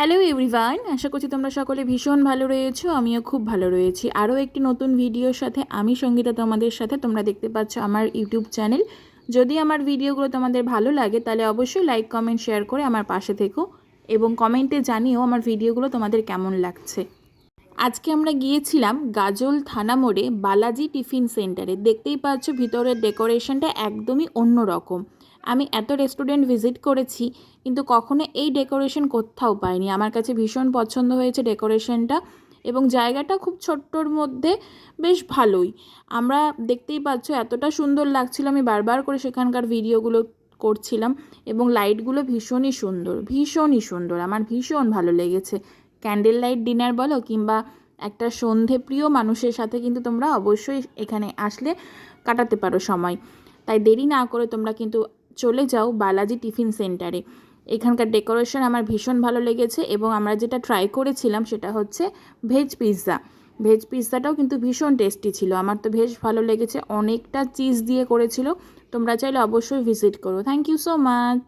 Hello everyone আশা করছি তোমরা সকলে ভীষণ ভালো রয়েছো, আমিও খুব ভালো রয়েছি। আরও একটি নতুন ভিডিওর সাথে আমি সঙ্গীতা তোমাদের সাথে। তোমরা দেখতে পাচ্ছ আমার ইউটিউব চ্যানেল। যদি আমার ভিডিওগুলো তোমাদের ভালো লাগে, তাহলে অবশ্যই লাইক, কমেন্ট, শেয়ার করে আমার পাশে থেকো এবং কমেন্টে জানিও আমার ভিডিওগুলো তোমাদের কেমন লাগছে। আজকে আমরা গিয়েছিলাম গাজল থানা মোড়ে বালাজি টিফিন সেন্টারে। দেখতেই পাচ্ছ ভিতরের ডেকোরেশনটা একদমই অন্য রকম আমি এত রেস্টুরেন্ট ভিজিট করেছি, কিন্তু কখনো এই ডেকোরেশন কোথাও পাইনি। আমার কাছে ভীষণ পছন্দ হয়েছে ডেকোরেশনটা এবং জায়গাটা খুব ছোট্টর মধ্যে বেশ ভালোই। আমরা দেখতেই পাচ্ছ এতটা সুন্দর লাগছিল, আমি বারবার করে সেখানকার ভিডিওগুলো করছিলাম এবং লাইটগুলো ভীষণই সুন্দর ভীষণই সুন্দর। আমার ভীষণ ভালো লেগেছে। ক্যান্ডেল লাইট ডিনার বলো কিংবা একটা সন্ধে প্রিয় মানুষের সাথে কিন্তু তোমরা অবশ্যই এখানে আসলে কাটাতে পারো সময়। তাই দেরি না করে তোমরা কিন্তু চলে যাও বালাজি টিফিন সেন্টারে। এখানকার ডেকোরেশন আমার ভীষণ ভালো লেগেছে এবং আমরা যেটা ট্রাই করেছিলাম সেটা হচ্ছে ভেজ পিৎজা ভেজ পিৎজাটাও কিন্তু ভীষণ টেস্টি ছিল। আমার তো ভেজ ভালো লেগেছে। অনেকটা চিজ দিয়ে করেছিল। তোমরা চাইলে অবশ্যই ভিজিট করো। Thank you so much